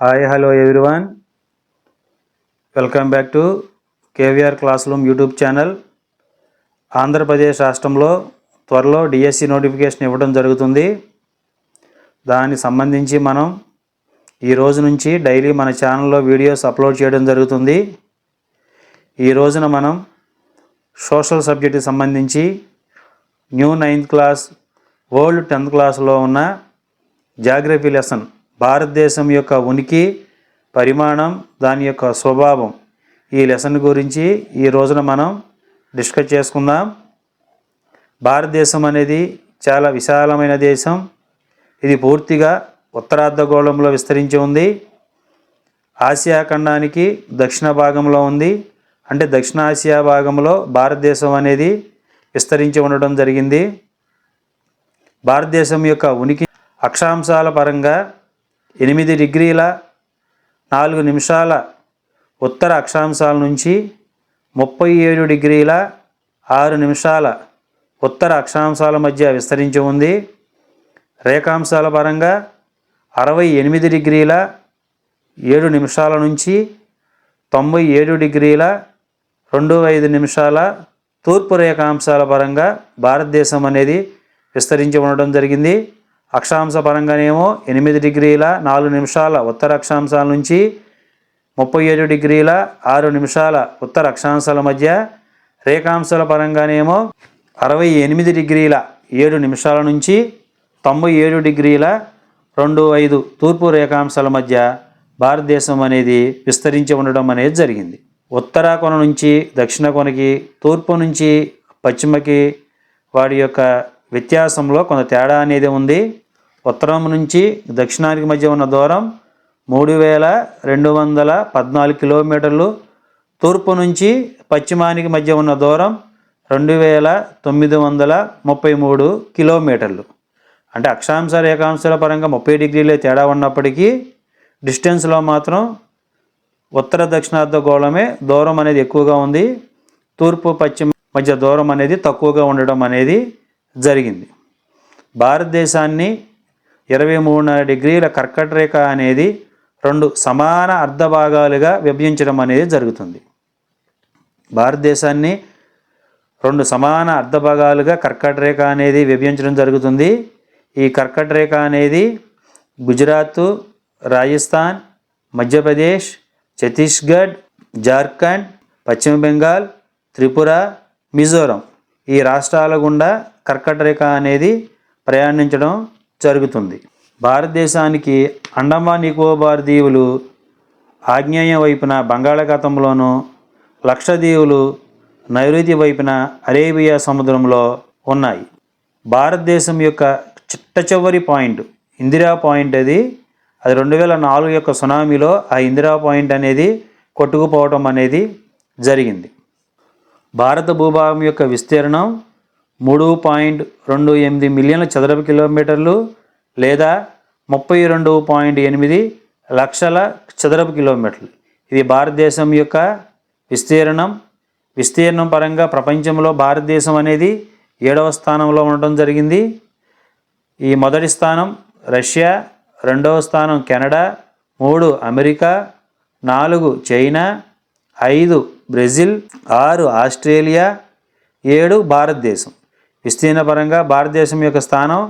Hi hello everyone welcome back to KVR class room YouTube channel Andhra Pradesh రాష్ట్రంలో త్వరలో DSC notification ఇవ్వడం జరుగుతుంది. దానికి సంబంధించి మనం ఈ రోజు నుంచి డైలీ మన ఛానల్లో వీడియోస్ అప్లోడ్ చేయడం జరుగుతుంది. ఈ రోజున మనం సోషల్ సబ్జెక్టుకి సంబంధించి new ninth class old tenth క్లాస్లో ఉన్న జాగ్రఫీ లెసన్ భారతదేశం యొక్క ఉనికి పరిమాణం దాని యొక్క స్వభావం ఈ లెసన్ గురించి ఈ రోజున మనం డిస్కస్ చేసుకుందాం. భారతదేశం అనేది చాలా విశాలమైన దేశం. ఇది పూర్తిగా ఉత్తరార్ధగోళంలో విస్తరించి ఉంది. ఆసియా ఖండానికి దక్షిణ భాగంలో ఉంది. అంటే దక్షిణ ఆసియా భాగంలో భారతదేశం అనేది విస్తరించి ఉండడం జరిగింది. భారతదేశం యొక్క ఉనికి అక్షాంశాల పరంగా ఎనిమిది డిగ్రీల నాలుగు నిమిషాల ఉత్తర అక్షాంశాల నుంచి ముప్పై ఏడు డిగ్రీల ఆరు నిమిషాల ఉత్తర అక్షాంశాల మధ్య విస్తరించి ఉంది. రేఖాంశాల పరంగా అరవై ఎనిమిది డిగ్రీల ఏడు నిమిషాల నుంచి తొంభై ఏడు డిగ్రీల రెండు ఐదు నిమిషాల తూర్పు రేఖాంశాల పరంగా భారతదేశం అనేది విస్తరించి ఉండడం జరిగింది. అక్షాంశ పరంగానేమో ఎనిమిది డిగ్రీల నాలుగు నిమిషాల ఉత్తర అక్షాంశాల నుంచి ముప్పై ఏడు డిగ్రీల ఆరు నిమిషాల ఉత్తర అక్షాంశాల మధ్య రేఖాంశాల పరంగానేమో అరవై ఎనిమిది డిగ్రీల ఏడు నిమిషాల నుంచి తొంభై ఏడు డిగ్రీల రెండు ఐదు తూర్పు రేఖాంశాల మధ్య భారతదేశం అనేది విస్తరించి ఉండడం అనేది జరిగింది. ఉత్తర కొన నుంచి దక్షిణ కొనకి తూర్పు నుంచి పశ్చిమకి వాడి యొక్క వ్యత్యాసంలో కొంత తేడా అనేది ఉంది. ఉత్తరం నుంచి దక్షిణానికి మధ్య ఉన్న దూరం మూడు వేల రెండు వందల పద్నాలుగు కిలోమీటర్లు. తూర్పు నుంచి పశ్చిమానికి మధ్య ఉన్న దూరం రెండు వేల తొమ్మిది వందల ముప్పై మూడు కిలోమీటర్లు. అంటే అక్షాంశ రేఖాంశాల పరంగా ముప్పై డిగ్రీలే తేడా ఉన్నప్పటికీ డిస్టెన్స్లో మాత్రం ఉత్తర దక్షిణార్థ గోళమే దూరం అనేది ఎక్కువగా ఉంది. తూర్పు పశ్చిమ మధ్య దూరం అనేది తక్కువగా ఉండడం అనేది జరిగింది. భారతదేశాన్ని ఇరవై మూడున్నర డిగ్రీల కర్కట రేఖ అనేది రెండు సమాన అర్ధ భాగాలుగా విభజించడం అనేది జరుగుతుంది. భారతదేశాన్ని రెండు సమాన అర్ధ భాగాలుగా కర్కట రేఖ అనేది విభజించడం జరుగుతుంది. ఈ కర్కట రేఖ అనేది గుజరాత్ రాజస్థాన్ మధ్యప్రదేశ్ ఛత్తీస్గఢ్ జార్ఖండ్ పశ్చిమ బెంగాల్ త్రిపుర మిజోరం ఈ రాష్ట్రాల గుండా కర్కట రేఖ అనేది ప్రయాణించడం జరుగుతుంది. భారతదేశానికి అండమాన్ నికోబార్ దీవులు ఆగ్నేయ వైపున బంగాళాఖాతంలోను లక్షద్వీపులు నైరుతి వైపున అరేబియా సముద్రంలో ఉన్నాయి. భారతదేశం యొక్క చిట్ట చివరి పాయింట్ ఇందిరా పాయింట్ అది. అది రెండు వేల నాలుగు యొక్క సునామీలో ఆ ఇందిరా పాయింట్ అనేది కొట్టుకుపోవటం అనేది జరిగింది. భారత భూభాగం యొక్క విస్తీర్ణం మూడు పాయింట్ రెండు ఎనిమిది మిలియన్ల చదరపు కిలోమీటర్లు లేదా ముప్పై రెండు పాయింట్ ఎనిమిది లక్షల చదరపు కిలోమీటర్లు. ఇది భారతదేశం యొక్క విస్తీర్ణం. విస్తీర్ణం పరంగా ప్రపంచంలో భారతదేశం అనేది ఏడవ స్థానంలో ఉండడం జరిగింది. ఈ మొదటి స్థానం రష్యా రెండవ స్థానం కెనడా మూడు అమెరికా నాలుగు చైనా ఐదు బ్రెజిల్ ఆరు ఆస్ట్రేలియా ఏడు భారతదేశం. విస్తీర్ణ పరంగా భారతదేశం యొక్క స్థానం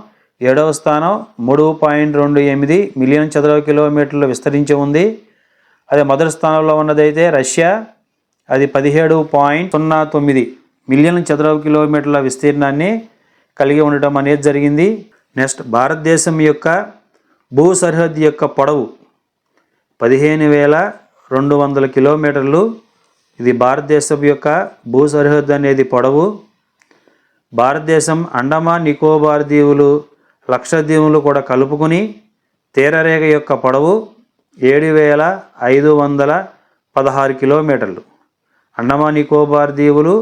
ఏడవ స్థానం మూడు పాయింట్ రెండు ఎనిమిది మిలియన్ చదరపు కిలోమీటర్లు విస్తరించి ఉంది. అదే మొదటి స్థానంలో ఉన్నదైతే రష్యా అది పదిహేడు పాయింట్ సున్నా తొమ్మిది మిలియన్ చదరపు కిలోమీటర్ల విస్తీర్ణాన్ని కలిగి ఉండటం అనేది జరిగింది. నెక్స్ట్ భారతదేశం యొక్క భూ సరిహద్దు యొక్క పొడవు పదిహేను వేల రెండు వందల కిలోమీటర్లు. ఇది భారతదేశం యొక్క భూ సరిహద్దు అనేది పొడవు. భారతదేశం అండమాన్ నికోబార్ దీవులు లక్షద్వీపులు కూడా కలుపుకుని తీరరేఖ యొక్క పొడవు ఏడు వేల ఐదు వందల పదహారు కిలోమీటర్లు. అండమాన్ నికోబార్ దీవులు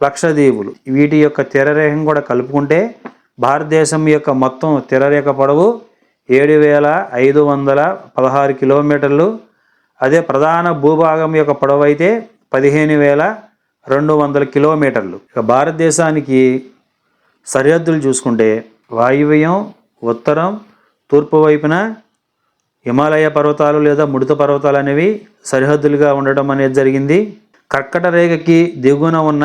లక్షద్వీపులు వీటి యొక్క తీరరేఖను కూడా కలుపుకుంటే భారతదేశం యొక్క మొత్తం తీరరేఖ పొడవు ఏడు వేల ఐదు వందల పదహారు కిలోమీటర్లు. అదే ప్రధాన భూభాగం యొక్క పొడవు అయితే పదిహేను వేల రెండు వందల కిలోమీటర్లు. ఇక భారతదేశానికి సరిహద్దులు చూసుకుంటే వాయువ్యం ఉత్తరం తూర్పు వైపున హిమాలయ పర్వతాలు లేదా ముడత పర్వతాలు అనేవి సరిహద్దులుగా ఉండడం అనేది జరిగింది. కర్కట రేఖకి దిగువన ఉన్న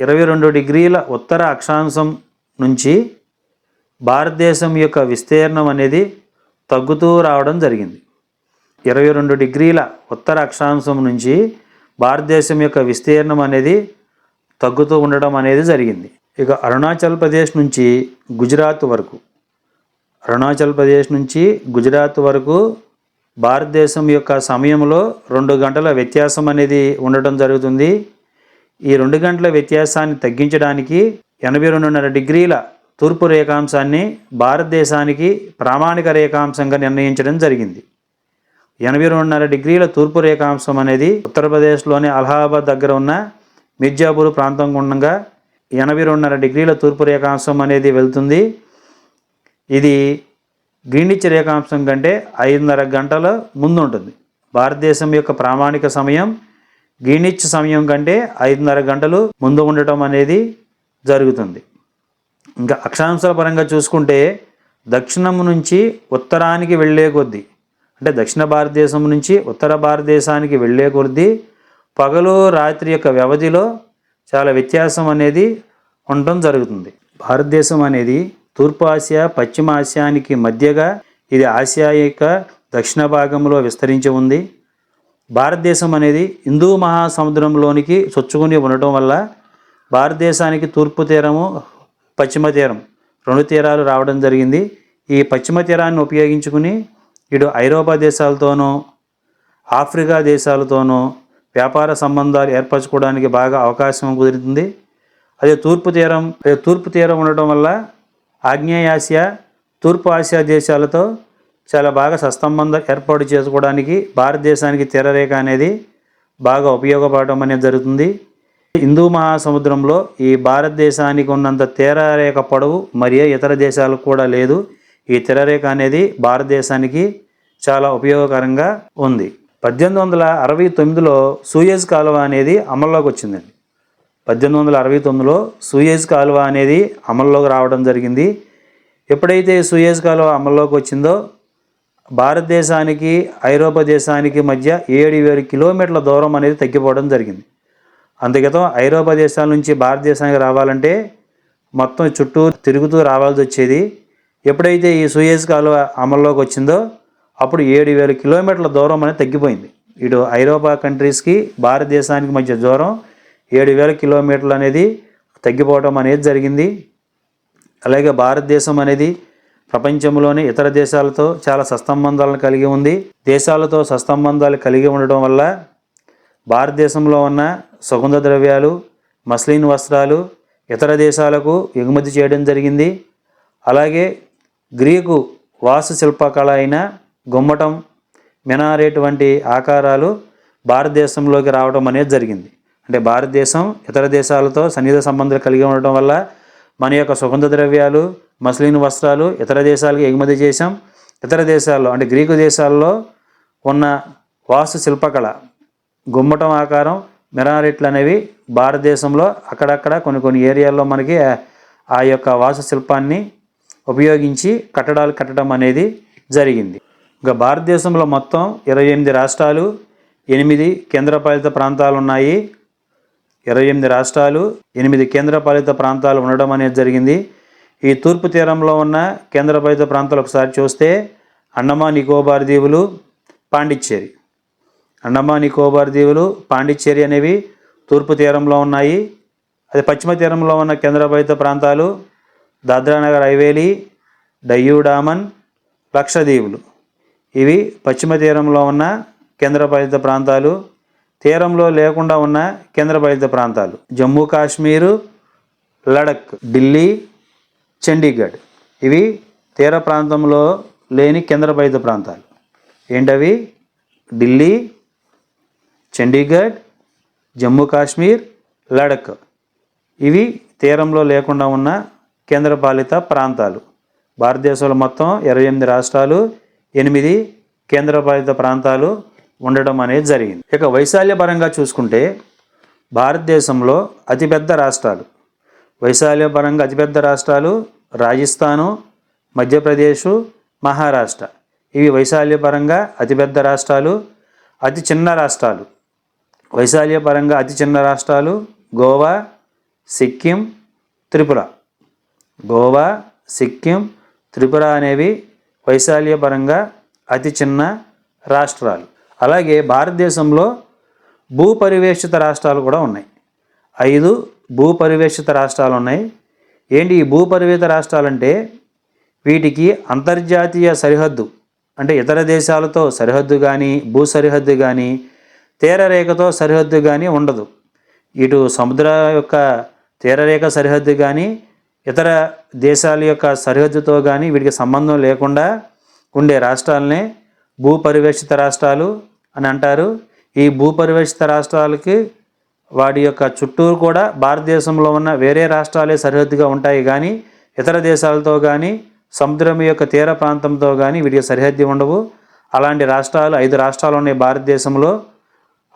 ఇరవై రెండు డిగ్రీల ఉత్తర అక్షాంశం నుంచి భారతదేశం యొక్క విస్తీర్ణం అనేది తగ్గుతూ రావడం జరిగింది. ఇరవై రెండు డిగ్రీల ఉత్తర అక్షాంశం నుంచి భారతదేశం యొక్క విస్తీర్ణం అనేది తగ్గుతూ ఉండడం అనేది జరిగింది. ఇక అరుణాచల్ ప్రదేశ్ నుంచి గుజరాత్ వరకు అరుణాచల్ ప్రదేశ్ నుంచి గుజరాత్ వరకు భారతదేశం యొక్క సమయంలో రెండు గంటల వ్యత్యాసం అనేది ఉండటం జరుగుతుంది. ఈ రెండు గంటల వ్యత్యాసాన్ని తగ్గించడానికి ఎనభై రెండున్నర డిగ్రీల తూర్పు రేఖాంశాన్ని భారతదేశానికి ప్రామాణిక రేఖాంశంగా నిర్ణయించడం జరిగింది. ఎనభై రెండున్నర డిగ్రీల తూర్పు రేఖాంశం అనేది ఉత్తరప్రదేశ్లోని అలహాబాద్ దగ్గర ఉన్న మిర్జాపూర్ ప్రాంతం గుండంగా ఎనభై రెండున్నర డిగ్రీల తూర్పు రేఖాంశం అనేది వెళ్తుంది. ఇది గ్రీనిచ్ రేఖాంశం కంటే ఐదున్నర గంటల ముందు ఉంటుంది భారతదేశం యొక్క ప్రామాణిక సమయం గ్రీనిచ్ సమయం కంటే ఐదున్నర గంటలు ముందు ఉండటం అనేది జరుగుతుంది. ఇంకా అక్షాంశాల పరంగా చూసుకుంటే దక్షిణం నుంచి ఉత్తరానికి వెళ్ళే కొద్దీ అంటే దక్షిణ భారతదేశం నుంచి ఉత్తర భారతదేశానికి వెళ్ళే కొద్దీ పగలు రాత్రి యొక్క వ్యవధిలో చాలా వ్యత్యాసం అనేది ఉండటం జరుగుతుంది. భారతదేశం అనేది తూర్పు ఆసియా పశ్చిమ ఆసియానికి మధ్యగా ఇది ఆసియా యొక్క దక్షిణ భాగంలో విస్తరించి ఉంది. భారతదేశం అనేది హిందూ మహాసముద్రంలోనికి చొచ్చుకుని ఉండటం వల్ల భారతదేశానికి తూర్పు తీరము పశ్చిమ తీరం రెండు తీరాలు రావడం జరిగింది. ఈ పశ్చిమ తీరాన్ని ఉపయోగించుకుని ఇటు ఐరోపా దేశాలతోనూ ఆఫ్రికా దేశాలతోనూ వ్యాపార సంబంధాలు ఏర్పరచుకోవడానికి బాగా అవకాశం కుదురుతుంది అదే తూర్పు తీరం అదే తూర్పు తీరం ఉండటం వల్ల ఆగ్నేయ ఆసియా తూర్పు ఆసియా దేశాలతో చాలా బాగా సత్సంబంధం ఏర్పాటు చేసుకోవడానికి భారతదేశానికి తీరరేఖ అనేది బాగా ఉపయోగపడటం అనేది జరుగుతుంది. హిందూ మహాసముద్రంలో ఈ భారతదేశానికి ఉన్నంత తీరరేఖ పొడవు మరియు ఇతర దేశాలకు కూడా లేదు. ఈ తెరరేఖ అనేది భారతదేశానికి చాలా ఉపయోగకరంగా ఉంది. పద్దెనిమిది వందల అరవై తొమ్మిదిలో సూయేజ్ కాలువ అనేది అమల్లోకి వచ్చిందండి. పద్దెనిమిది వందల అరవై తొమ్మిదిలో సూయేజ్ కాలువ అనేది అమల్లోకి రావడం జరిగింది. ఎప్పుడైతే సూయేజ్ కాలువ అమల్లోకి వచ్చిందో భారతదేశానికి ఐరోపా దేశానికి మధ్య ఏడు వేల కిలోమీటర్ల దూరం అనేది తగ్గిపోవడం జరిగింది. అందుకతం ఐరోపా దేశాల నుంచి భారతదేశానికి రావాలంటే మొత్తం చుట్టూ తిరుగుతూ రావాల్సి వచ్చేది ఎప్పుడైతే ఈ సుయేజ్ కాలువ అమల్లోకి వచ్చిందో అప్పుడు ఏడు వేల కిలోమీటర్ల దూరం అనేది తగ్గిపోయింది. ఇటు ఐరోపా కంట్రీస్కి భారతదేశానికి మధ్య దూరం ఏడు వేల కిలోమీటర్లు అనేది తగ్గిపోవడం అనేది జరిగింది. అలాగే భారతదేశం అనేది ప్రపంచంలోని ఇతర దేశాలతో చాలా సస్తంబంధాలను కలిగి ఉంది. దేశాలతో సస్తంబంధాలు కలిగి ఉండడం వల్ల భారతదేశంలో ఉన్న సుగంధ ద్రవ్యాలు మస్లిన్ వస్త్రాలు ఇతర దేశాలకు ఎగుమతి చేయడం జరిగింది. అలాగే గ్రీకు వాస్తు శిల్పకళ అయిన గుమ్మటం మినారేట్ వంటి ఆకారాలు భారతదేశంలోకి రావడం అనేది జరిగింది. అంటే భారతదేశం ఇతర దేశాలతో సన్నిహిత సంబంధాలు కలిగి ఉండటం వల్ల మన యొక్క సుగంధ ద్రవ్యాలు మస్లిన్ వస్త్రాలు ఇతర దేశాలకు ఎగుమతి చేశాం. ఇతర దేశాల్లో అంటే గ్రీకు దేశాల్లో ఉన్న వాస్తు శిల్పకళ గుమ్మటం ఆకారం మినారెట్లు అనేవి భారతదేశంలో అక్కడక్కడ కొన్ని కొన్ని ఏరియాల్లో మనకి ఆ- ఆ యొక్క వాస్తు శిల్పాన్ని ఉపయోగించి కట్టడాలు కట్టడం అనేది జరిగింది. ఇంకా భారతదేశంలో మొత్తం ఇరవై ఎనిమిది రాష్ట్రాలు ఎనిమిది కేంద్రపాలిత ప్రాంతాలు ఉన్నాయి. ఇరవై ఎనిమిది రాష్ట్రాలు ఎనిమిది కేంద్రపాలిత ప్రాంతాలు ఉండడం అనేది జరిగింది. ఈ తూర్పు తీరంలో ఉన్న కేంద్రపాలిత ప్రాంతాలు ఒకసారి చూస్తే అండమాన్ నికోబార్ దీవులు పాండిచ్చేరి. అండమాన్ నికోబార్ దీవులు పాండిచ్చేరి అనేవి తూర్పు తీరంలో ఉన్నాయి. అది పశ్చిమ తీరంలో ఉన్న కేంద్రపాలిత ప్రాంతాలు దాద్రానగర్ హైవేలీ డయ్యూ డామన్ లక్షద్వీపులు. ఇవి పశ్చిమ తీరంలో ఉన్న కేంద్రపాలిత ప్రాంతాలు తీరంలో లేకుండా ఉన్న కేంద్రపాలిత ప్రాంతాలు. జమ్మూ కాశ్మీరు లడక్ ఢిల్లీ చండీగఢ్. ఇవి తీర ప్రాంతంలో లేని కేంద్రపాలిత ప్రాంతాలు. ఏంటవి? ఢిల్లీ చండీగఢ్ జమ్మూ కాశ్మీర్ లడక్. ఇవి తీరంలో లేకుండా ఉన్న కేంద్రపాలిత ప్రాంతాలు. భారతదేశంలో మొత్తం ఇరవై ఎనిమిది రాష్ట్రాలు ఎనిమిది కేంద్రపాలిత ప్రాంతాలు ఉండడం అనేది జరిగింది. ఇక వైశాల్యపరంగా చూసుకుంటే భారతదేశంలో అతిపెద్ద రాష్ట్రాలు. వైశాల్యపరంగా అతిపెద్ద రాష్ట్రాలు రాజస్థాను మధ్యప్రదేశ్ మహారాష్ట్ర. ఇవి వైశాల్యపరంగా అతిపెద్ద రాష్ట్రాలు అతి చిన్న రాష్ట్రాలు. వైశాల్యపరంగా అతి చిన్న రాష్ట్రాలు గోవా సిక్కిం త్రిపుర. గోవా సిక్కిం త్రిపుర అనేవి వైశాల్యపరంగా అతి చిన్న రాష్ట్రాలు. అలాగే భారతదేశంలో భూపరివేషిత రాష్ట్రాలు కూడా ఉన్నాయి. ఐదు భూపరివేషిత రాష్ట్రాలు ఉన్నాయి. ఏంటి ఈ భూపరివేత రాష్ట్రాలంటే వీటికి అంతర్జాతీయ సరిహద్దు అంటే ఇతర దేశాలతో సరిహద్దు కానీ భూ సరిహద్దు కానీ తీరరేఖతో సరిహద్దు కానీ ఉండదు. ఇటు సముద్ర యొక్క తీరరేఖ సరిహద్దు కానీ ఇతర దేశాల యొక్క సరిహద్దుతో కానీ వీటికి సంబంధం లేకుండా ఉండే రాష్ట్రాలనే భూపరివేషిత రాష్ట్రాలు అని అంటారు. ఈ భూపరివేషిత రాష్ట్రాలకి వాటి యొక్క చుట్టూరు కూడా భారతదేశంలో ఉన్న వేరే రాష్ట్రాలే సరిహద్దుగా ఉంటాయి కానీ ఇతర దేశాలతో కానీ సముద్రం యొక్క తీర ప్రాంతంతో కానీ వీటికి సరిహద్దు ఉండవు. అలాంటి రాష్ట్రాలు ఐదు రాష్ట్రాలు ఉన్నాయి భారతదేశంలో.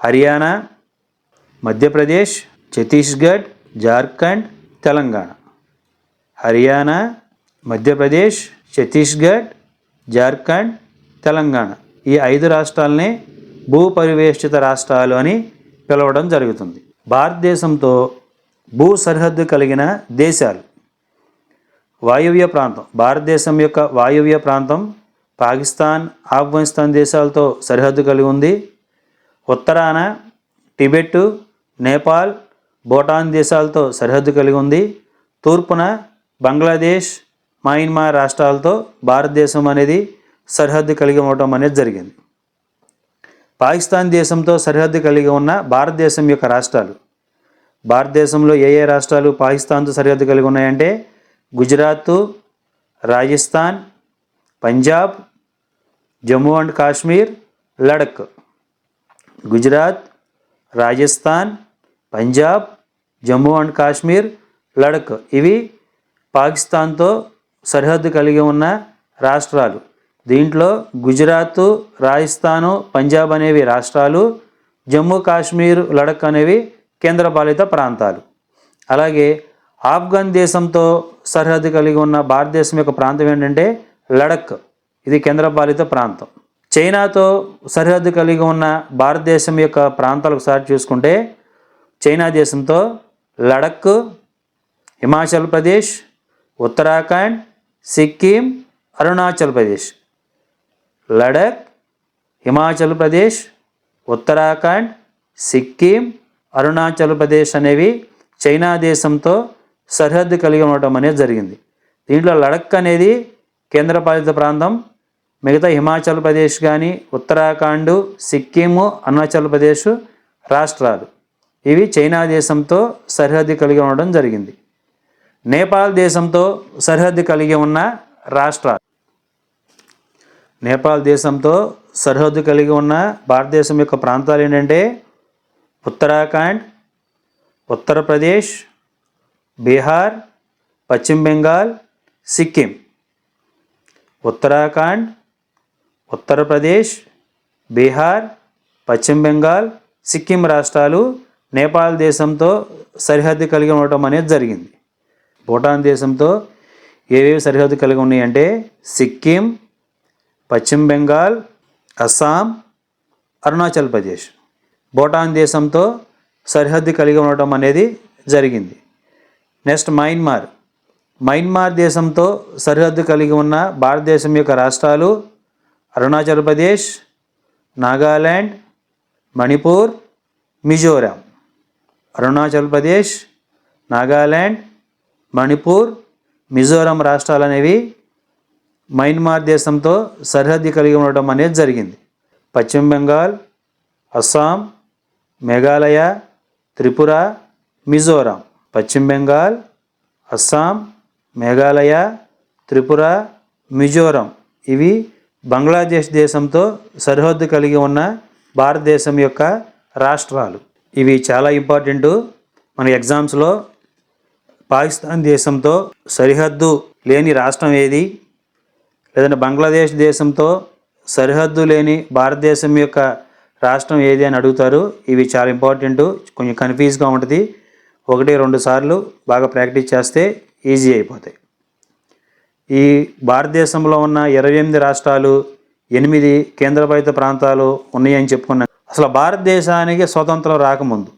హర్యానా మధ్యప్రదేశ్ ఛత్తీస్గఢ్ జార్ఖండ్ తెలంగాణ. హర్యానా మధ్యప్రదేశ్ ఛత్తీస్గఢ్ జార్ఖండ్ తెలంగాణ. ఈ ఐదు రాష్ట్రాలనే భూపరివేష్టిత రాష్ట్రాలు అని పిలవడం జరుగుతుంది. భారతదేశంతో భూ సరిహద్దు కలిగిన దేశాలు. వాయువ్య ప్రాంతం. భారతదేశం యొక్క వాయువ్య ప్రాంతం పాకిస్తాన్ ఆఫ్ఘనిస్తాన్ దేశాలతో సరిహద్దు కలిగి ఉంది. ఉత్తరాన టిబెట్ నేపాల్ భూటాన్ దేశాలతో సరిహద్దు కలిగి ఉంది. తూర్పున బంగ్లాదేశ్ మయన్మార్ రాష్ట్రాలతో భారతదేశం అనేది సరిహద్దు కలిగి ఉండటం అనేది జరిగింది. పాకిస్తాన్ దేశంతో సరిహద్దు కలిగి ఉన్న భారతదేశం యొక్క రాష్ట్రాలు. భారతదేశంలో ఏ ఏ రాష్ట్రాలు పాకిస్తాన్తో సరిహద్దు కలిగి ఉన్నాయంటే గుజరాత్ రాజస్థాన్ పంజాబ్ జమ్మూ అండ్ కాశ్మీర్ లడక్ గుజరాత్ రాజస్థాన్ పంజాబ్ జమ్మూ అండ్ కాశ్మీర్ లడక్ ఇవి పాకిస్తాన్తో సరిహద్దు కలిగి ఉన్న రాష్ట్రాలు. దీంట్లో గుజరాత్ రాజస్థాను పంజాబ్ అనేవి రాష్ట్రాలు జమ్మూ కాశ్మీర్ లడక్ అనేవి కేంద్రపాలిత ప్రాంతాలు. అలాగే ఆఫ్ఘన్ దేశంతో సరిహద్దు కలిగి ఉన్న భారతదేశం యొక్క ప్రాంతం ఏంటంటే లడక్ ఇది కేంద్రపాలిత ప్రాంతం. చైనాతో సరిహద్దు కలిగి ఉన్న భారతదేశం యొక్క ప్రాంతాలు ఒకసారి చూసుకుంటే చైనా దేశంతో లడక్ హిమాచల్ ప్రదేశ్ ఉత్తరాఖండ్ సిక్కిం అరుణాచల్ ప్రదేశ్. లడక్ హిమాచల్ ప్రదేశ్ ఉత్తరాఖండ్ సిక్కిం అరుణాచల్ ప్రదేశ్ అనేవి చైనా దేశంతో సరిహద్దు కలిగి ఉండటం అనేది జరిగింది. దీంట్లో లడక్ అనేది కేంద్రపాలిత ప్రాంతం. మిగతా హిమాచల్ ప్రదేశ్ కానీ ఉత్తరాఖండ్ సిక్కిము అరుణాచల్ ప్రదేశ్ రాష్ట్రాలు. ఇవి చైనా దేశంతో సరిహద్దు కలిగి ఉండడం జరిగింది. నేపాల్ దేశంతో సరిహద్దు కలిగి ఉన్న రాష్ట్రాలు. నేపాల్ దేశంతో సరిహద్దు కలిగి ఉన్న భారతదేశం యొక్క ప్రాంతాలు ఏంటంటే ఉత్తరాఖండ్ ఉత్తరప్రదేశ్ బీహార్ పశ్చిమ బెంగాల్ సిక్కిం. ఉత్తరాఖండ్ ఉత్తరప్రదేశ్ బీహార్ పశ్చిమ బెంగాల్ సిక్కిం రాష్ట్రాలు నేపాల్ దేశంతో సరిహద్దు కలిగి ఉండటం అనేది జరిగింది. భూటాన్ దేశంతో ఏవేవి సరిహద్దు కలిగి ఉన్నాయంటే సిక్కిం పశ్చిమ బెంగాల్ అస్సాం అరుణాచల్ ప్రదేశ్. భూటాన్ దేశంతో సరిహద్దు కలిగి ఉండటం అనేది జరిగింది. Next Myanmar. మయన్మార్ దేశంతో సరిహద్దు కలిగి ఉన్న భారతదేశం యొక్క రాష్ట్రాలు అరుణాచల్ ప్రదేశ్ నాగాల్యాండ్ మణిపూర్ మిజోరాం. అరుణాచల్ ప్రదేశ్ నాగాల్యాండ్ మణిపూర్ మిజోరం రాష్ట్రాలు అనేవి మయన్మార్ దేశంతో సరిహద్దు కలిగి ఉండటం అనేది జరిగింది. పశ్చిమ బెంగాల్ అస్సాం మేఘాలయ త్రిపుర మిజోరాం. పశ్చిమ బెంగాల్ అస్సాం మేఘాలయ త్రిపుర మిజోరాం. ఇవి బంగ్లాదేశ్ దేశంతో సరిహద్దు కలిగి ఉన్న భారతదేశం యొక్క రాష్ట్రాలు. ఇవి చాలా ఇంపార్టెంట్. మన ఎగ్జామ్స్లో పాకిస్తాన్ దేశంతో సరిహద్దు లేని రాష్ట్రం ఏది? లేదంటే బంగ్లాదేశ్ దేశంతో సరిహద్దు లేని భారతదేశం యొక్క రాష్ట్రం ఏది అని అడుగుతారు. ఇవి చాలా ఇంపార్టెంట్ కొంచెం కన్ఫ్యూజ్గా ఉంటుంది. ఒకటి రెండు సార్లు బాగా ప్రాక్టీస్ చేస్తే ఈజీ అయిపోతాయి. ఈ భారతదేశంలో ఉన్న ఇరవై ఎనిమిది రాష్ట్రాలు ఎనిమిది కేంద్రపాలిత ప్రాంతాలు ఉన్నాయని చెప్పుకున్నాను అసలు భారతదేశానికి స్వతంత్రం రాకముందు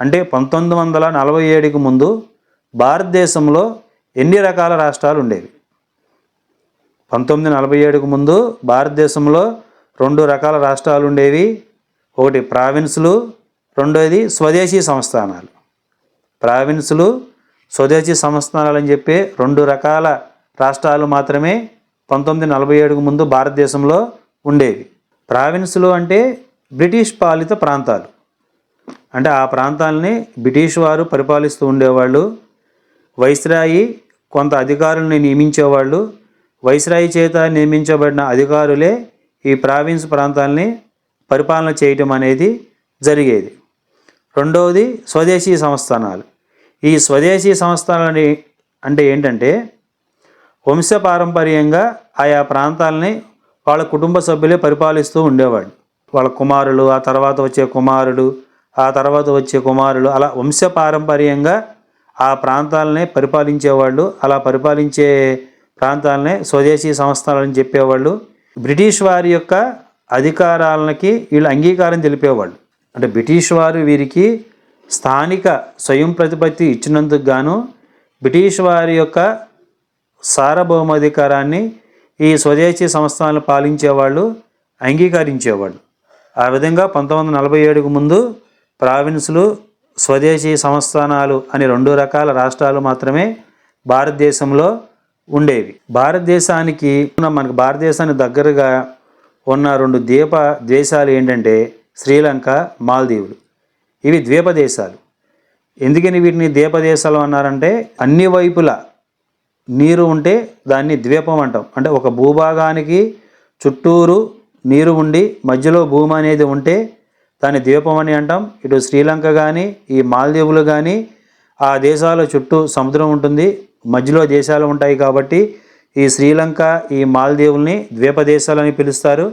అంటే పంతొమ్మిది వందల నలభై ఏడుకి ముందు భారతదేశంలో ఎన్ని రకాల రాష్ట్రాలు ఉండేవి? పంతొమ్మిది నలభై ఏడుకు ముందు భారతదేశంలో రెండు రకాల రాష్ట్రాలు ఉండేవి. ఒకటి ప్రావిన్సులు రెండోది స్వదేశీ సంస్థానాలు. ప్రావిన్సులు స్వదేశీ సంస్థానాలు అని చెప్పి రెండు రకాల రాష్ట్రాలు మాత్రమే పంతొమ్మిది నలభై ఏడుకు ముందు భారతదేశంలో ఉండేవి. ప్రావిన్సులు అంటే బ్రిటిష్ పాలిత ప్రాంతాలు. అంటే ఆ ప్రాంతాలని బ్రిటిష్ వారు పరిపాలిస్తూ ఉండేవాళ్ళు. వైస్రాయి కొంత అధికారుల్ని నియమించేవాళ్ళు. వైస్రాయి చేత నియమించబడిన అధికారులే ఈ ప్రావిన్స్ ప్రాంతాలని పరిపాలన చేయటం అనేది జరిగేది. రెండవది స్వదేశీ సంస్థానాలు. ఈ స్వదేశీ సంస్థానాలని అంటే ఏంటంటే వంశపారంపర్యంగా ఆయా ప్రాంతాలని వాళ్ళ కుటుంబ సభ్యులే పరిపాలిస్తూ ఉండేవాళ్ళు. వాళ్ళ కుమారులు ఆ తర్వాత వచ్చే కుమారుడు ఆ తర్వాత వచ్చే కుమారులు అలా వంశపారంపర్యంగా ఆ ప్రాంతాలనే పరిపాలించేవాళ్ళు అలా పరిపాలించే ప్రాంతాలనే స్వదేశీ సంస్థలని చెప్పేవాళ్ళు. బ్రిటిష్ వారి యొక్క అధికారాలకి వీళ్ళు అంగీకారం తెలిపేవాళ్ళు. అంటే బ్రిటిష్ వారు వీరికి స్థానిక స్వయం ప్రతిపత్తి ఇచ్చినందుకు గాను బ్రిటిష్ వారి యొక్క సార్వభౌమాధికారాన్ని ఈ స్వదేశీ సంస్థలను పాలించేవాళ్ళు అంగీకరించేవాళ్ళు. ఆ విధంగా పంతొమ్మిది వందల నలభై ఏడుకు ముందు ప్రావిన్సులు స్వదేశీ సంస్థానాలు అని రెండు రకాల రాష్ట్రాలు మాత్రమే భారతదేశంలో ఉండేవి. భారతదేశానికి మనకు భారతదేశానికి దగ్గరగా ఉన్న రెండు ద్వీప దేశాలు ఏంటంటే శ్రీలంక మాల్దీవులు. ఇవి ద్వీప దేశాలు. ఎందుకని వీటిని ద్వీప దేశాలు అన్నారంటే అన్ని వైపులా నీరు ఉంటే దాన్ని ద్వీపం అంటాం. అంటే ఒక భూభాగానికి చుట్టూరు నీరు ఉండి మధ్యలో భూమి అనేది ఉంటే దాన్ని ద్వీపం అని అంటాం. ఇటు శ్రీలంక కానీ ఈ మాల్దీవులు కానీ ఆ దేశాల చుట్టూ సముద్రం ఉంటుంది. మధ్యలో దేశాలు ఉంటాయి కాబట్టి ఈ శ్రీలంక ఈ మాల్దీవుల్ని ద్వీప దేశాలని పిలుస్తారు.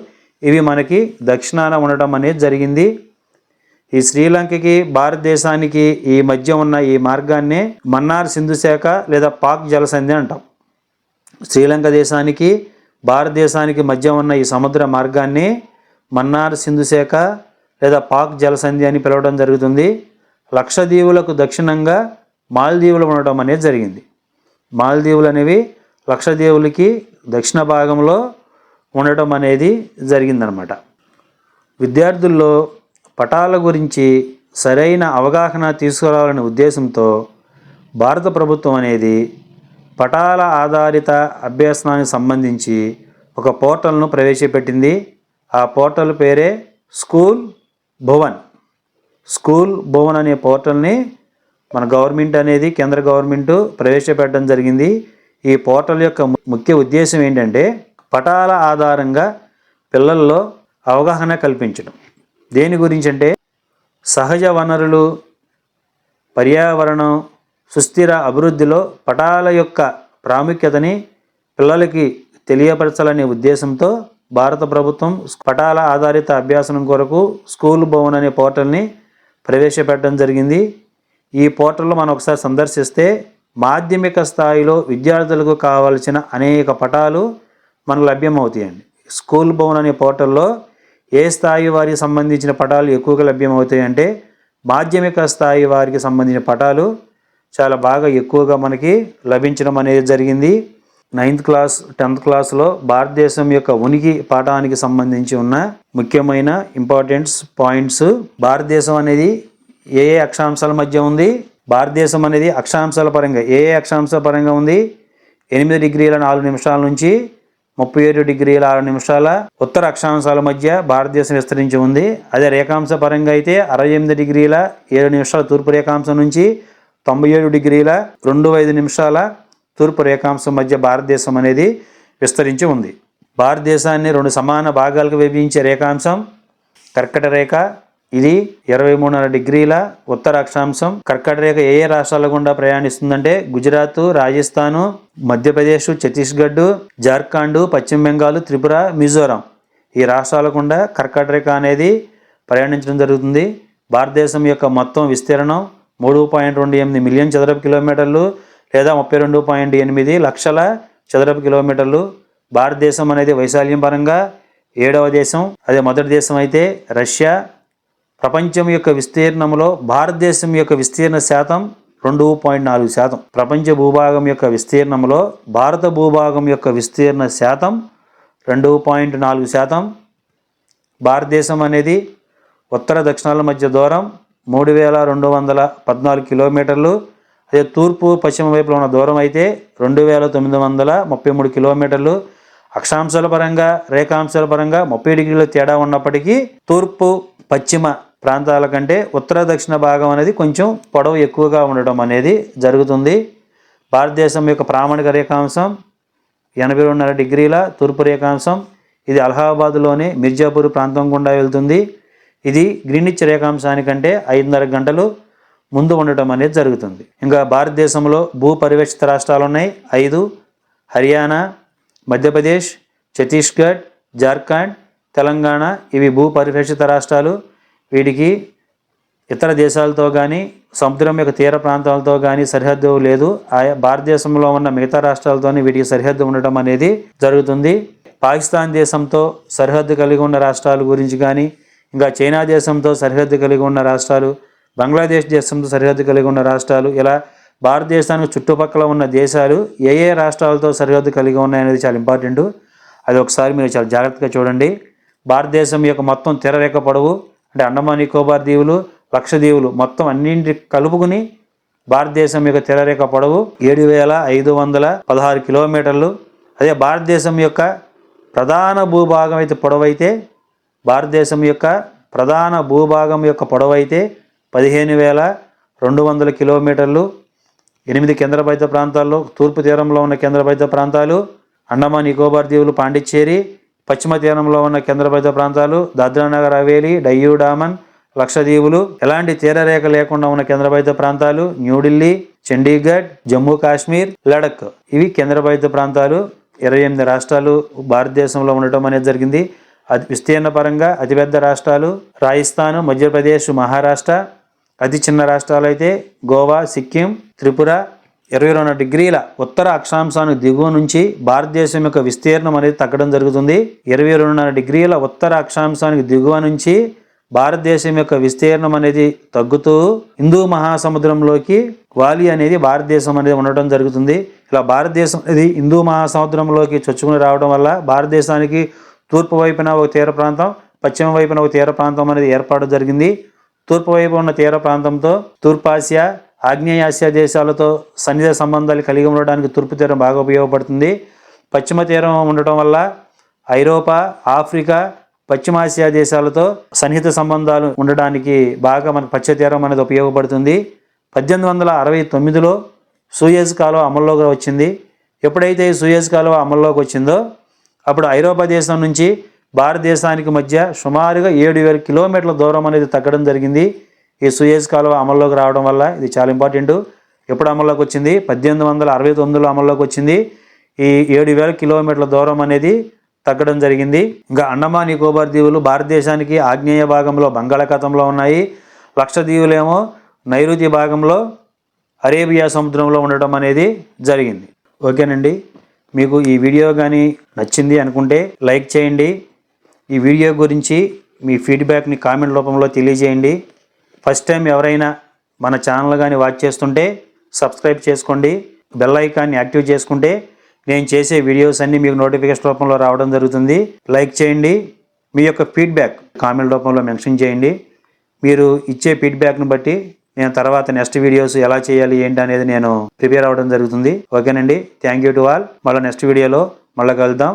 ఇవి మనకి దక్షిణాన ఉండటం అనేది జరిగింది. ఈ శ్రీలంకకి భారతదేశానికి ఈ మధ్య ఉన్న ఈ మార్గాన్నే మన్నార్ సింధు శాఖ లేదా పాక్ జలసంధి అంటాం. శ్రీలంక దేశానికి భారతదేశానికి మధ్య ఉన్న ఈ సముద్ర మార్గాన్ని మన్నార్ సింధు శాఖ లేదా పాక్ జలసంధి అని పిలవడం జరుగుతుంది. లక్షదీవులకు దక్షిణంగా మాల్దీవులు ఉండటం అనేది జరిగింది. మాల్దీవులు అనేవి లక్షదీవులకి దక్షిణ భాగంలో ఉండటం అనేది జరిగిందనమాట విద్యార్థుల్లో పటాల గురించి సరైన అవగాహన తీసుకురావాలనే ఉద్దేశంతో భారత ప్రభుత్వం అనేది పటాల ఆధారిత అభ్యసనానికి సంబంధించి ఒక పోర్టల్ను ప్రవేశపెట్టింది. ఆ పోర్టల్ పేరే స్కూల్ భువన్. స్కూల్ భువన్ అనే పోర్టల్ని మన గవర్నమెంట్ అనేది కేంద్ర గవర్నమెంట్ ప్రవేశపెట్టడం జరిగింది. ఈ పోర్టల్ యొక్క ము- ముఖ్య ఉద్దేశం ఏంటంటే పటాల ఆధారంగా పిల్లల్లో అవగాహన కల్పించడం. దేని గురించి అంటే సహజ వనరులు పర్యావరణం సుస్థిర అభివృద్ధిలో పటాల యొక్క ప్రాముఖ్యతని పిల్లలకి తెలియపరచాలనే ఉద్దేశంతో భారత ప్రభుత్వం పటాల ఆధారిత అభ్యాసనం కొరకు స్కూల్ భవన్ అనే పోర్టల్ని ప్రవేశపెట్టడం జరిగింది. ఈ పోర్టల్లో మనం ఒకసారి సందర్శిస్తే మాధ్యమిక స్థాయిలో విద్యార్థులకు కావలసిన అనేక పటాలు మనకు లభ్యమవుతాయండి. స్కూల్ భవన్ అనే పోర్టల్లో ఏ స్థాయి వారికి సంబంధించిన పటాలు ఎక్కువగా లభ్యమవుతాయంటే మాధ్యమిక స్థాయి వారికి సంబంధించిన పటాలు చాలా బాగా ఎక్కువగా మనకి లభించడం అనేది జరిగింది. నైన్త్ క్లాస్ టెన్త్ క్లాస్లో భారతదేశం యొక్క ఉనికి పాఠానికి సంబంధించి ఉన్న ముఖ్యమైన ఇంపార్టెంట్స్ పాయింట్స్ భారతదేశం అనేది ఏ ఏ అక్షాంశాల మధ్య ఉంది భారతదేశం అనేది అక్షాంశాల పరంగా ఏ ఏ అక్షాంశాల పరంగా ఉంది ఎనిమిది డిగ్రీల నాలుగు నిమిషాల నుంచి ముప్పై ఏడు డిగ్రీల ఆరు నిమిషాల ఉత్తర అక్షాంశాల మధ్య భారతదేశం విస్తరించి ఉంది. అదే రేఖాంశ పరంగా అయితే అరవై ఎనిమిది డిగ్రీల ఏడు నిమిషాల తూర్పు రేఖాంశం నుంచి తొంభై ఏడు డిగ్రీల రెండు ఐదు నిమిషాల తూర్పు రేఖాంశం మధ్య భారతదేశం అనేది విస్తరించి ఉంది. భారతదేశాన్ని రెండు సమాన భాగాలకు విభజించే రేఖాంశం కర్కట రేఖ ఇది ఇరవై మూడున్నర డిగ్రీల ఉత్తర అక్షాంశం కర్కట రేఖ ఏ ఏ రాష్ట్రాల గుండా ప్రయాణిస్తుందంటే గుజరాత్ రాజస్థాను మధ్యప్రదేశ్ ఛత్తీస్గఢ్ జార్ఖండ్ పశ్చిమ బెంగాల్ త్రిపుర మిజోరాం. ఈ రాష్ట్రాల గుండా కర్కట రేఖ అనేది ప్రయాణించడం జరుగుతుంది. భారతదేశం యొక్క మొత్తం విస్తీర్ణం మూడు పాయింట్ రెండు ఎనిమిది మిలియన్ చదరపు కిలోమీటర్లు. లేదా ముప్పై రెండు పాయింట్ ఎనిమిది లక్షల చదరపు కిలోమీటర్లు భారతదేశం అనేది వైశాల్యం పరంగా ఏడవ దేశం. అదే మొదటి దేశం అయితే రష్యా. ప్రపంచం యొక్క విస్తీర్ణంలో భారతదేశం యొక్క విస్తీర్ణ శాతం రెండు పాయింట్ నాలుగు శాతం. ప్రపంచ భూభాగం యొక్క విస్తీర్ణంలో భారత భూభాగం యొక్క విస్తీర్ణ శాతం రెండు పాయింట్ నాలుగు శాతం. భారతదేశం అనేది ఉత్తర దక్షిణాల మధ్య దూరం మూడు వేల రెండు వందల పద్నాలుగు కిలోమీటర్లు. అదే తూర్పు పశ్చిమ వైపులో ఉన్న దూరం అయితే రెండు వేల తొమ్మిది వందల ముప్పై మూడు కిలోమీటర్లు. అక్షాంశాల పరంగా రేఖాంశాల పరంగా ముప్పై డిగ్రీల తేడా ఉన్నప్పటికీ తూర్పు పశ్చిమ ప్రాంతాల కంటే ఉత్తర దక్షిణ భాగం అనేది కొంచెం పొడవు ఎక్కువగా ఉండటం అనేది జరుగుతుంది. భారతదేశం యొక్క ప్రామాణిక రేఖాంశం ఎనభై రెండున్నర డిగ్రీల తూర్పు రేఖాంశం. ఇది అలహాబాద్లోని మిర్జాపూర్ ప్రాంతం గుండా వెళ్తుంది. ఇది గ్రీనిచ్ రేఖాంశానికంటే ఐదున్నర గంటలు ముందు ఉండటం అనేది జరుగుతుంది. ఇంకా భారతదేశంలో భూ పరివేక్షిత రాష్ట్రాలు ఉన్నాయి. ఐదు హర్యానా మధ్యప్రదేశ్ ఛత్తీస్గఢ్ జార్ఖండ్ తెలంగాణ ఇవి భూ పరివేక్షిత రాష్ట్రాలు. వీటికి ఇతర దేశాలతో కానీ సముద్రం యొక్క తీర ప్రాంతాలతో కానీ సరిహద్దు లేదు. ఆయా భారతదేశంలో ఉన్న మిగతా రాష్ట్రాలతోని వీటికి సరిహద్దు ఉండటం అనేది జరుగుతుంది. పాకిస్తాన్ దేశంతో సరిహద్దు కలిగి ఉన్న రాష్ట్రాల గురించి కానీ ఇంకా చైనా దేశంతో సరిహద్దు కలిగి ఉన్న రాష్ట్రాలు బంగ్లాదేశ్ దేశంతో సరిహద్దు కలిగి ఉన్న రాష్ట్రాలు ఇలా భారతదేశానికి చుట్టుపక్కల ఉన్న దేశాలు ఏ ఏ రాష్ట్రాలతో సరిహద్దు కలిగి ఉన్నాయనేది చాలా ఇంపార్టెంట్. అది ఒకసారి మీరు చాలా జాగ్రత్తగా చూడండి. భారతదేశం యొక్క మొత్తం తెరరేఖ పొడవు అంటే అండమాన్ నికోబార్ దీవులు లక్షద్వీవులు మొత్తం అన్నింటి కలుపుకుని భారతదేశం యొక్క తెరరేఖ పొడవు ఏడు వేల ఐదు వందల పదహారు కిలోమీటర్లు. అదే భారతదేశం యొక్క ప్రధాన భూభాగం అయితే పొడవైతే భారతదేశం యొక్క ప్రధాన భూభాగం యొక్క పొడవైతే పదిహేను వేల రెండు వందల కిలోమీటర్లు ఎనిమిది కేంద్రపాలిత ప్రాంతాల్లో తూర్పు తీరంలో ఉన్న కేంద్రపాలిత ప్రాంతాలు అండమాన్ నికోబార్ దీవులు పాండిచ్చేరి పశ్చిమ తీరంలో ఉన్న కేంద్రపాలిత ప్రాంతాలు దాద్రానగర్ హవేలీ డయ్యూ డామన్ లక్షద్వీపులు ఎలాంటి తీరరేఖ లేకుండా ఉన్న కేంద్రపాలిత ప్రాంతాలు న్యూఢిల్లీ చండీగఢ్ జమ్మూ కాశ్మీర్ లడక్. ఇవి కేంద్రపాలిత ప్రాంతాలు. ఇరవై ఎనిమిది రాష్ట్రాలు భారతదేశంలో ఉండటం అనేది జరిగింది. అది విస్తీర్ణ పరంగా అతిపెద్ద రాష్ట్రాలు. రాజస్థాన్ మధ్యప్రదేశ్ మహారాష్ట్ర అతి చిన్న రాష్ట్రాలు అయితే గోవా సిక్కిం త్రిపుర ఇరవై రెండు డిగ్రీల ఉత్తర అక్షాంశానికి దిగువ నుంచి భారతదేశం యొక్క విస్తీర్ణం అనేది తగ్గడం జరుగుతుంది. ఇరవై రెండున్నర డిగ్రీల ఉత్తర అక్షాంశానికి దిగువ నుంచి భారతదేశం యొక్క విస్తీర్ణం అనేది తగ్గుతూ హిందూ మహాసముద్రంలోకి వాలి అనేది భారతదేశం అనేది ఉండటం జరుగుతుంది. ఇలా భారతదేశం అనేది హిందూ మహాసముద్రంలోకి చొచ్చుకుని రావడం వల్ల భారతదేశానికి తూర్పు వైపున ఒక తీర ప్రాంతం పశ్చిమ వైపున ఒక తీర ప్రాంతం అనేది ఏర్పాటు జరిగింది. తూర్పు వైపు ఉన్న తీర ప్రాంతంతో తూర్పాసియా ఆగ్నేయాసియా దేశాలతో సన్నిహిత సంబంధాలు కలిగి ఉండడానికి తూర్పు తీరం బాగా ఉపయోగపడుతుంది. పశ్చిమ తీరం ఉండటం వల్ల ఐరోపా ఆఫ్రికా పశ్చిమాసియా దేశాలతో సన్నిహిత సంబంధాలు ఉండడానికి బాగా మనకు పశ్చిమ తీరం అనేది ఉపయోగపడుతుంది. పద్దెనిమిది వందల అరవై తొమ్మిదిలో సూయజ్ కాలువ అమల్లోకి వచ్చింది. ఎప్పుడైతే సూయజ్ కాలువ అమల్లోకి వచ్చిందో అప్పుడు ఐరోపా దేశం నుంచి భారతదేశానికి మధ్య సుమారుగా ఏడు వేల కిలోమీటర్ల దూరం అనేది తగ్గడం జరిగింది. ఈ సుయేజ్ కాలువ అమల్లోకి రావడం వల్ల ఇది చాలా ఇంపార్టెంట్. ఎప్పుడు అమల్లోకి వచ్చింది? పద్దెనిమిది వందల అరవై తొమ్మిదిలో అమల్లోకి వచ్చింది. ఈ ఏడు వేల కిలోమీటర్ల దూరం అనేది తగ్గడం జరిగింది. ఇంకా అండమాన్ నికోబార్ దీవులు భారతదేశానికి ఆగ్నేయ భాగంలో బంగాళాఖాతంలో ఉన్నాయి. లక్షద్వీవులేమో నైరుతి భాగంలో అరేబియా సముద్రంలో ఉండటం అనేది జరిగింది. ఓకేనండి. మీకు ఈ వీడియో కానీ నచ్చింది అనుకుంటే లైక్ చేయండి. ఈ వీడియో గురించి మీ ఫీడ్బ్యాక్ని కామెంట్ రూపంలో తెలియజేయండి. ఫస్ట్ టైం ఎవరైనా మన ఛానల్ కానీ వాచ్ చేస్తుంటే సబ్స్క్రైబ్ చేసుకోండి. బెల్ ఐకాన్ని యాక్టివ్ చేసుకుంటే నేను చేసే వీడియోస్ అన్నీ మీకు నోటిఫికేషన్ రూపంలో రావడం జరుగుతుంది. లైక్ చేయండి. మీ యొక్క ఫీడ్బ్యాక్ కామెంట్ రూపంలో మెన్షన్ చేయండి. మీరు ఇచ్చే ఫీడ్బ్యాక్ను బట్టి నేను తర్వాత నెక్స్ట్ వీడియోస్ ఎలా చేయాలి ఏంటి అనేది నేను ప్రిపేర్ అవ్వడం జరుగుతుంది. ఓకేనండి థ్యాంక్ యూ టు ఆల్ మళ్ళీ నెక్స్ట్ వీడియోలో మళ్ళీ కలుద్దాం.